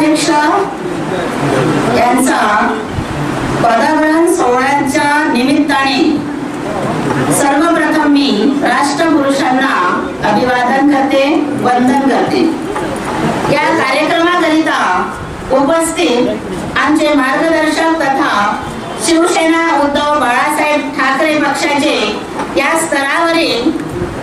नगराध्यक्ष यांचा पदग्रहण सोहळ्याच्या निमित्ताने सर्वप्रथम मी राष्ट्रपुरुषांना अभिवादन करते वंदन करते. या कार्यक्रमाकरिता उपस्थित आमचे मार्गदर्शक तथा शिवसेना उद्धव बाळासाहेब ठाकरे पक्षाचे या स्तरावरील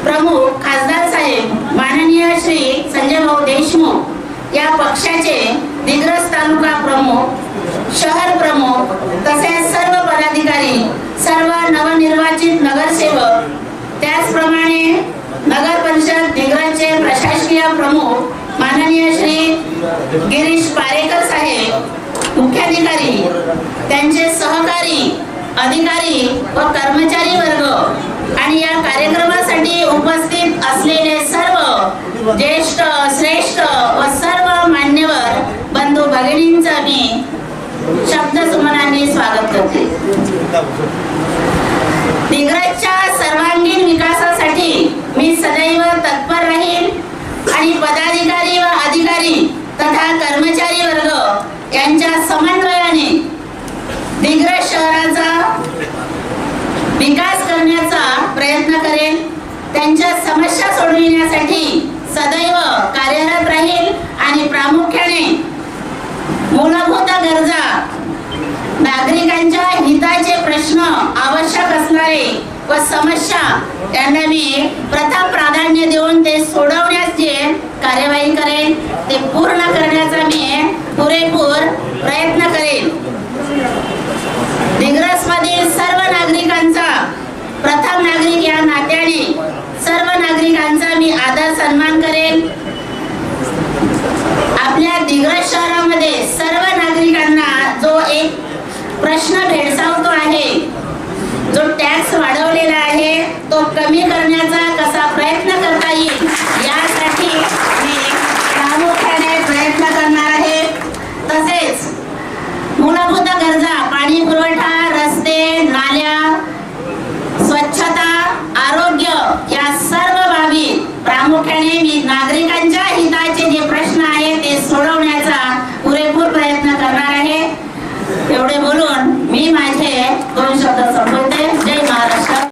प्रमुख खासदार साहेब माननीय श्री संजय भाऊ देशमुख या पक्षाचे दिग्रस तालुका प्रमुख शहर प्रमुख तसेच सर्व पदाधिकारी सर्व नवनिर्वाचित नगरसेवक त्याचप्रमाणे नगर परिषद दिग्रसचे प्रशासकीय प्रमुख माननीय श्री गिरीश पारेकर साहेब मुख्याधिकारी त्यांचे सहकारी अधिकारी व कर्मचारी वर्ग आणि या कार्यक्रमासाठी उपस्थित असलेले सर्व ज्येष्ठ श्रेष्ठ व सर्व भगिनींचं शब्द सुमनांनी स्वागत करते. दिग्रजच्या सर्वांगीण विकासासाठी मी सदैव तत्पर राहील आणि पदाधिकारी व अधिकारी तथा कर्मचारी वर्ग यांच्या समन्वयाने दिग्रज शहराचा विकास करण्याचा प्रयत्न करेल त्यांच्या समस्या सोडविण्यासाठी सदैव कार्यरत राहील नागरिकांच्या हिताचे प्रश्न आवश्यक असणारे व समस्या त्यांना मी प्रथम प्राधान्य देऊन ते सोडवण्यास जे कार्यवाही करेन ते पूर्ण करण्याचा मी पुरेपूर प्रयत्न करेन. दिग्रसमधील सर्व नागरिकांचा प्रथम नागरिक या नात्याने सर्व नागरिकांचा मी आदर सन्मान करेन आपल्या दिग्रस शहरामध्ये सर्व नागरिकांना जो एक प्रश्न भेडसावतो आहे. जो टॅक्स वाढव